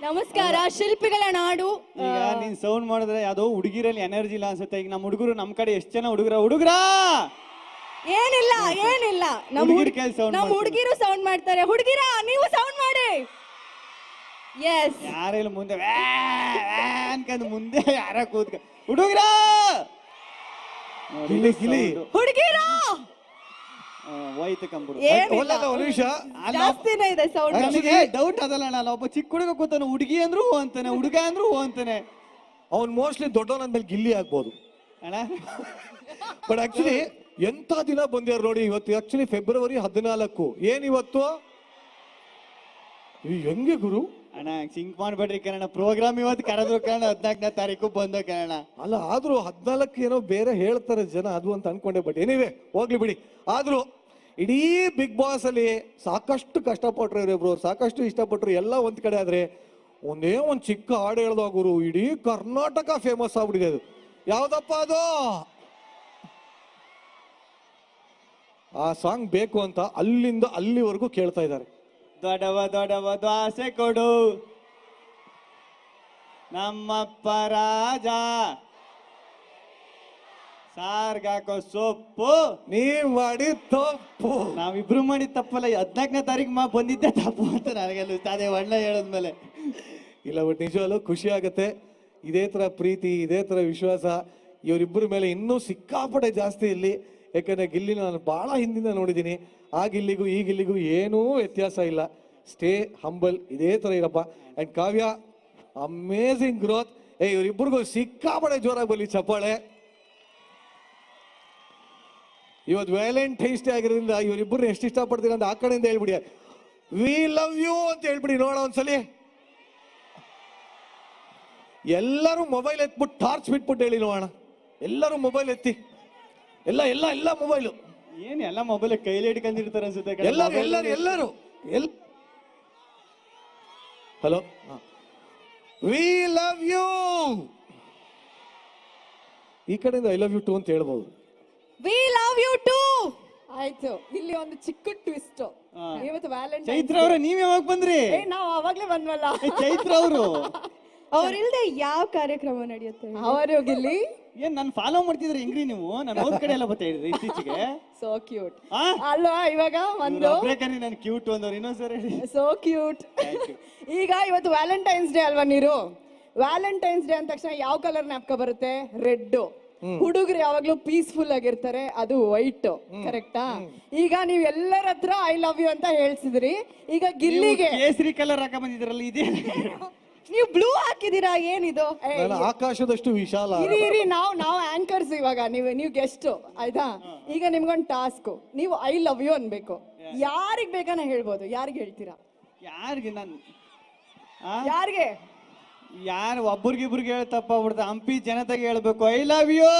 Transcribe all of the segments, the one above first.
ನಮಸ್ಕಾರ ಶಿಲ್ಪಿಗಳ ನಾಡು. ಈಗ ನೀನ್ ಸೌಂಡ್ ಮಾಡಿದ್ರೆ ಯಾವ್ದೋ ಹುಡುಗಿರಲ್ಲಿ ಎನರ್ಜಿ ಇಲ್ಲ ಅನ್ಸುತ್ತೆ. ಈಗ ನಮ್ಮ ಹುಡುಗರು ನಮ್ ಕಡೆ ಎಷ್ಟು ಜನ ಹುಡುಗರ? ಹುಡುಗರ? ಏನಿಲ್ಲ ಏನಿಲ್ಲ. ನಮ್ಮ ಹುಡ್ಗಿರ್ ಹುಡ್- ಕೈಲಿ sound ನಮ್ಮ ಮಾಡ್ತಾರೆ. ಹುಡುಗಿರು ಸೌಂಡ್ ಮಾಡ್ತಾರೆ. ಹುಡುಗಿರ ನೀವು ಸೌಂಡ್ ಮಾಡಿ. ಎಸ್ ಯಾರಿಲ್ಲ ಮುಂದೆ. ವ್ಯಾ, ವ್ಯಾ ಅನ್ಕೊಂಡ್ ಮುಂದೆ ಯಾರ ಕೂತ್ಕ ಹುಡುಗರ! ಗಿಲಿ, ಗಿಲಿ. ಹುಡುಗಿರ! ಹೋಯ್ತು ಕಂಬಿಡು ಏನಿಲ್ಲ ಒಳ್ಳೆದ ಒಂದು ನಿಮಿಷ. ಜಾಸ್ತಿನೇ ಇದೆ ಸೌಂಡ್ ನನಗೆ ಡೌಟ್ ಅದಲ್ಲ ಅಣ್ಣ ಒಬ್ಬ ಚಿಕ್ಕ ಹುಡುಗ ಕೂತಾನೆ ಹುಡುಗಿ ಅಂದ್ರು ಹೂ ಅಂತಾನೆ ಹುಡುಗ ಅಂದ್ರು ಹೂ ಅಂತಾನೆ. ಅವ್ನ್ ಮೋಸ್ಟ್ಲಿ ದೊಡ್ಡವನಂದ್ಮೇಲೆ ಗಿಲ್ಲಿ ಆಗ್ಬೋದು. ಅಣ್ಣ. ಬಟ್ ಆಕ್ಚುಲಿ ಎಂತ ದಿನ ಬಂದ್ಯಾರ ನೋಡಿ ಇವತ್ತು ಆಕ್ಚುಲಿ ಫೆಬ್ರವರಿ ಹದಿನಾಲ್ಕು. ಏನ್ ಇವತ್ತು? ಈ ಹೆಂಗೆ ಗುರು? ಅಣ್ಣ ಸಿಂಕ್ ಮಾಡ್ಬೇಡ್ರಿ ಕಣ ಪ್ರೋಗ್ರಾಮ್ ಇವತ್ತು ಕರೆದ್ರು ಕಣ ಹದಿನಾಲ್ಕನೇ ತಾರೀಕು ಬಂದ ಕಣ ಅಲ್ಲ ಆದ್ರೂ ಹದಿನಾಲ್ಕು ಏನೋ ಬೇರೆ ಹೇಳ್ತಾರೆ ಜನ ಅದು ಅಂತ ಅನ್ಕೊಂಡೆ ಬಟ್ ಏನಿವೆ ಹೋಗ್ಲಿ ಬಿಡಿ. ಆದ್ರೂ ಇಡೀ ಬಿಗ್ ಬಾಸ್ ಅಲ್ಲಿ ಸಾಕಷ್ಟು ಕಷ್ಟಪಟ್ರು ಇವರಿಬ್ರು ಸಾಕಷ್ಟು ಇಷ್ಟಪಟ್ರು ಎಲ್ಲ ಒಂದ್ ಕಡೆ ಆದ್ರೆ ಒಂದೇ ಒಂದ್ ಚಿಕ್ಕ ಹಾಡು ಹೇಳ್ದ ಗುರು, ಇಡೀ ಕರ್ನಾಟಕ ಫೇಮಸ್ ಆಗ್ಬಿಟ್ಟಿದೆ ಅದು. ಯಾವ್ದಪ್ಪ ಅದು? ಆ ಸಾಂಗ್ ಬೇಕು ಅಂತ ಅಲ್ಲಿಂದ ಅಲ್ಲಿವರೆಗೂ ಕೇಳ್ತಾ ಇದ್ದಾರೆ. ದೊಡವ ದೊಡವ ದ್ವಾಸೆ ಕೊಡು. ನಮ್ಮಪ್ಪ ರಾಜ ಸಾರ್ಗಾಕೋ ಸೊಪ್ಪು. ನೀವ್ ಮಾಡಿ ತಪ್ಪು. ನಾವಿಬ್ರು ಮಾಡಿ ತಪ್ಪಲ್ಲ ಹದಿನಾಲ್ಕನೇ ತಾರೀಕು ಮಾ ಬಂದಿದ್ದೆ ತಪ್ಪು ಅಂತ ನನಗೆಲ್ಲ ಅದೇ ಒಳ್ಳೆ ಹೇಳದ್ಮೇಲೆ. ಇಲ್ಲ ಬಟ್ ನಿಜವಾಗ್ಲೂ ಖುಷಿ ಆಗುತ್ತೆ. ಇದೇ ತರ ಪ್ರೀತಿ ಇದೇ ತರ ವಿಶ್ವಾಸ. ಇವರಿಬ್ಬರ ಮೇಲೆ ಇನ್ನೂ ಸಿಕ್ಕಾಪಟ್ಟೆ ಜಾಸ್ತಿ ಇಲ್ಲಿ. ಯಾಕಂದರೆ ಗಿಲ್ಲಿ ನಾನು ಬಹಳ ಹಿಂದಿಂದ ನೋಡಿದ್ದೀನಿ. ಆ ಗಿಲ್ಲಿಗೂ ಈ ಗಿಲ್ಲಿಗೂ ಏನೂ ವ್ಯತ್ಯಾಸ ಇಲ್ಲ. ಸ್ಟೇ ಹಂಬಲ್ ಇದೇ ಥರ ಇರಪ್ಪ. ಅಂಡ್ ಕಾವ್ಯ ಅಮೇಝಿಂಗ್ ಗ್ರೋತ್ ಏ ಇವರಿಬ್ಬರಿಗೂ ಸಿಕ್ಕಾಪಡೆ ಜೋರಾಗಿ ಬರಲಿ ಚಪ್ಪಾಳೆ. ಇವತ್ತು ವ್ಯಾಲೆಂಟೈನ್ಸ್ ಡೇ ಆಗಿರೋದ್ರಿಂದ ಇವರಿಬ್ಬರು ಎಷ್ಟು ಇಷ್ಟಪಡ್ತೀರ ಅಂತ ಆ ಕಡೆಯಿಂದ ಹೇಳ್ಬಿಡಿ. ವಿ ಲವ್ ಯು ಅಂತ ಹೇಳ್ಬಿಡಿ ನೋಡ ಒಂದ್ಸಲಿ. ಎಲ್ಲರೂ ಮೊಬೈಲ್ ಎತ್ಬಿಟ್ಟು ಟಾರ್ಚ್ ಬಿಟ್ಬಿಟ್ಟು ಹೇಳಿ ನೋಡೋಣ. ಎಲ್ಲರೂ ಮೊಬೈಲ್ ಎತ್ತಿ. ಎಲ್ಲ ಎಲ್ಲ ಎಲ್ಲ ಮೊಬೈಲು ಏನು ಎಲ್ಲ ಮೊಬೈಲ್ ಕೈಲಿ ಹಿಡ್ಕೊಂಡಿರ್ತಾರೆ ಅನ್ಸುತ್ತೆ. ಎಲ್ಲರೂ ಎಲ್ಲರೂ ಎಲ್ಲರೂ. ಎಲ್ ಹಲೋ ವಿ ಲವ್ ಯು ಈ ಕಡೆಯಿಂದ ಐ ಲವ್ ಯು ಟು ಅಂತ ಹೇಳ್ಬೋದು. ವಿ ಲವ್ ಯು ಟು ಆಯ್ತು ಇಲ್ಲಿ ಒಂದು ಚಿಕ್ಕ ಟ್ವಿಸ್ಟ್ ಹಾ. ಇವತ್ತು ವ್ಯಾಲೆಂಟೈನ್ ಚೈತ್ರ ಅವರ ನೀವ್ ಯಾವಾಗ ಬಂದ್ರಿ? ನಾವು ಅವಾಗ್ಲೇ ಬಂದ್ವಲ್ಲ. ಏ, ಚೈತ್ರ ಅವರು. ಅವ್ರಿಲ್ದೆ ಯಾವ ಕಾರ್ಯಕ್ರಮ ನಡೆಯುತ್ತೆ ಅವರು ಗಿಲ್ಲಿ ಏನ್ ನಾನು ಫಾಲೋ ಮಾಡ್ತಿದ್ರೆ ಹೆಂಗ್ರಿ ನೀವು? ನಾನು ಅವ್ರ ಕಡೆ ಎಲ್ಲ ಬರ್ತಾ ಇದ್ರಿ ಇತ್ತೀಚೆಗೆ. ಸೋ ಕ್ಯೂಟ್ ಆ? ಅಲ್ವಾ ಇವಾಗ ಒಂದು? ನಾನು ಕ್ಯೂಟ್ ಅಂದವ್ರು ಇನ್ನೊಂದ್ಸರಿ ಹೇಳಿ. ಸೋ ಕ್ಯೂಟ್ ಈಗ ಇವತ್ತು ವ್ಯಾಲೆಂಟೈನ್ಸ್ ಡೇ ಅಲ್ವಾ ನೀರು? ವ್ಯಾಲೆಂಟೈನ್ಸ್ ಡೇ ಅಂದ ತಕ್ಷಣ ಯಾವ ಕಲರ್ ನ್ಯಾಪ್ಕ ಬರುತ್ತೆ? ರೆಡ್ ಹುಡುಗರು ಯಾವಾಗ್ಲೂ ಪೀಸ್ಫುಲ್ ಆಗಿರ್ತಾರೆ ಅದು ವೈಟ್ ಕರೆಕ್ಟಾ ಈಗ ನೀವ್ ಎಲ್ಲರ ಹತ್ರ ಐ ಲವ್ ಯು ಅಂತ ಹೇಳ್ಸಿದ್ರಿ. ಈಗ ಗಿಲ್ಲಿಗೆ. ಕೇಸರಿ ಕಲರ್ ಹಾಕ ಬಂದಿದ್ರಲ್ಲ ಇದೇ. ನೀವು ಬ್ಲೂ ಹಾಕಿದೀರಾ ಏನಿದು? ಏ, ನಾನು ಆಕಾಶದಷ್ಟು ವಿಶಾಲ ಇರಿ ಇರಿ ನಾವು ನಾವು ಆಂಕರ್ಸ್ ಇವಾಗ ನೀವು ನೀವು ಗೆಸ್ಟ್ ಆಯ್ತಾ? ಈಗ ನಿಮ್ಗೊಂದು ಟಾಸ್ಕ್ ನೀವು ಐ ಲವ್ ಯು ಅನ್ಬೇಕು. ಯಾರಿಗ್ ಬೇಕಾನ ಹೇಳ್ಬೋದು? ಯಾರಿಗೆ ಹೇಳ್ತೀರಾ? ಯಾರಿಗೆ ನಾನು? ಆ? ಯಾರಿಗೆ? ಯಾರು ಒಬ್ರಿಗಿಬ್ರಿಗೆ ಹೇಳ್ತಪ್ಪ ತಪ್ಪಾಗ್ಬಿಡ್ತ ಹಂಪಿ ಜನತೆಗೆ ಹೇಳ್ಬೇಕು. I love you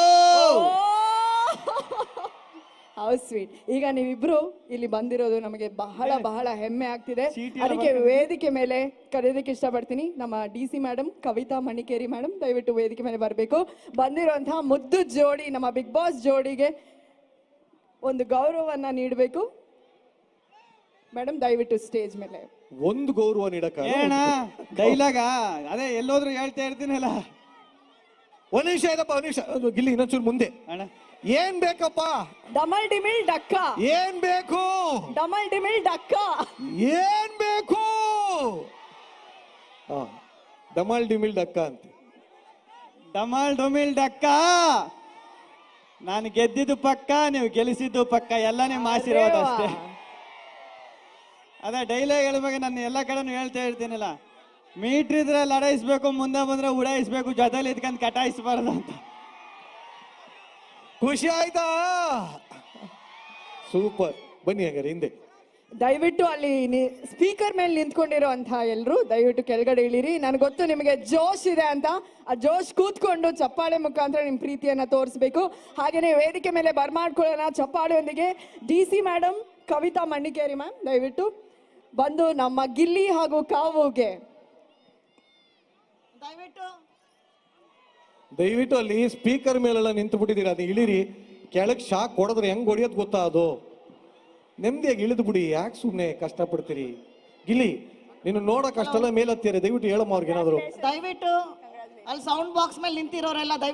how sweet ಈಗ ನೀವಿಬ್ರು ಇಲ್ಲಿ ಬಂದಿರೋದು ನಮಗೆ ಬಹಳ ಬಹಳ ಹೆಮ್ಮೆ ಆಗ್ತಿದೆ. ಅದಕ್ಕೆ ವೇದಿಕೆ ಮೇಲೆ ಕರೆಯೋದಕ್ಕೆ ಇಷ್ಟಪಡ್ತೀನಿ. ನಮ್ಮ D C madam Kavita Manikeri madam ದಯವಿಟ್ಟು ವೇದಿಕೆ ಮೇಲೆ ಬರಬೇಕು. ಬಂದಿರುವಂತಹ ಮುದ್ದು ಜೋಡಿ ನಮ್ಮ ಬಿಗ್ ಬಾಸ್ ಜೋಡಿಗೆ ಒಂದು ಗೌರವವನ್ನು ನೀಡಬೇಕು. ಮೇಡಮ್ ದಯವಿಟ್ಟು ಸ್ಟೇಜ್ ಮೇಲೆ. ಒಂದು ಗೌರವ ನೀಡಕ ಏನ ಡೈಲಾಗ ಅದೇ ಎಲ್ಲೋದ್ರು ಹೇಳ್ತಾ ಇರ್ತೀನಲ್ಲ. ಒಂದ್ ನಿಮಿಷ ಇದಪ್ಪ ಒಂದ್ ನಿಮಿಷ. ಅದು ಗಿಲ್ಲಿ ಇನ್ನೊಂಚೂರು ಮುಂದೆ. ಅಣ್ಣ. ಏನ್ ಬೇಕಪ್ಪ? ಡಮಲ್ ಡಿಮಿಲ್ ಡಕ್ಕ. ಏನ್ ಬೇಕು? ಡಮಲ್ ಡಿಮಿಲ್ ಡಕ್ಕ. ಏನ್ ಬೇಕು? ಹಾ ಡಮಾಲ್ ಡಿಮಿಲ್ ಡಕ್ಕ ಅಂತ. ಡಮಾಲ್ ಡೊಮಿಲ್ ಡಕ್ಕ. ನಾನು ಗೆದ್ದಿದ್ದು ಪಕ್ಕ ನೀವು ಗೆಲ್ಲಿಸಿದ್ದು ಪಕ್ಕ ಎಲ್ಲ ನಿಮ್ಮ ಆಶೀರ್ವಾದ ಅಷ್ಟೇ. ಅದೇ ಡೈಲಾಗ್ ಹೇಳ್ಬೇಕು ನಾನು ಎಲ್ಲ ಕಡೆನೂ ಹೇಳ್ತಾ ಇರ್ತೀನಲ್ಲ. ಮೀಟ್ರ್ ಇದ್ರೆ ಲಡಾಯಿಸ್ಬೇಕು ಮುಂದೆ ಬಂದ್ರೆ ಉಡಾಯಿಸ್ಬೇಕು ಜೊತೆಲಿ ಇದ್ಕೊಂಡು ಕಟಾಯಿಸ್ಬಾರ್ದು ಅಂತ. ಖುಷಿ ಆಯ್ತಾ? ಸೂಪರ್ ಬನ್ನಿ ಹಾಗಾದ್ರೆ ಹಿಂದೆ. ದಯವಿಟ್ಟು ಅಲ್ಲಿ ಸ್ಪೀಕರ್ ಮೇಲೆ ನಿಂತ್ಕೊಂಡಿರೋ ಎಲ್ಲರೂ ಎಲ್ರು ದಯವಿಟ್ಟು ಕೆಳಗಡೆ ಇಳಿರಿ. ನನಗೆ ಗೊತ್ತು ನಿಮಗೆ ಜೋಶ್ ಇದೆ ಅಂತ. ಆ ಜೋಶ್ ಕೂತ್ಕೊಂಡು ಚಪ್ಪಾಳೆ ಮುಖಾಂತರ ನಿಮ್ಮ ಪ್ರೀತಿಯನ್ನು ತೋರಿಸ್ಬೇಕು. ಹಾಗೇನೇ ವೇದಿಕೆ ಮೇಲೆ ಬರ್ಮಾಡ್ಕೊಳ್ಳೋಣ ಚಪ್ಪಾಳೆಯೊಂದಿಗೆ. D C madam Kavita Mannikeri ma'am ದಯವಿಟ್ಟು. ಬಂದು ನಮ್ಮ ಗಿಲ್ಲಿ ಹಾಗೂ ಕಾವುಗೆ. ದಯವಿಟ್ಟು. ದಯವಿಟ್ಟು ಅಲ್ಲಿ ಸ್ಪೀಕರ್ ಮೇಲೆಲ್ಲ ನಿಂತು ಬಿಟ್ಟಿದ್ದೀರಾ ಅದು ಇಳಿರಿ. ಕೆಳಗ್ ಶಾಕ್ ಹೊಡೆದ್ರೆ ಹೆಂಗ್ ಹೊಡಿಯೋದು ಗೊತ್ತಾ ಅದು? ನೆಮ್ಮದಿಯಾಗಿ ಇಳಿದು ಬಿಡಿ. ಯಾಕೆ ಸುಮ್ಮನೆ ಕಷ್ಟಪಡ್ತೀರಿ? ಗಿಲ್ಲಿ ನೀನು ನೋಡಕ್ ಅಷ್ಟೆಲ್ಲ ಮೇಲತ್ತಿರ. ದಯವಿಟ್ಟು ಹೇಳಮ್ಮ ಅವ್ರಿಗೆ ಏನಾದ್ರು. ದಯವಿಟ್ಟು. ಅಲ್ಲಿ ಸೌಂಡ್ ಬಾಕ್ಸ್ ಮೇಲೆ ನಿಂತಿರೋರೆಲ್ಲ ದಯವಿಟ್ಟು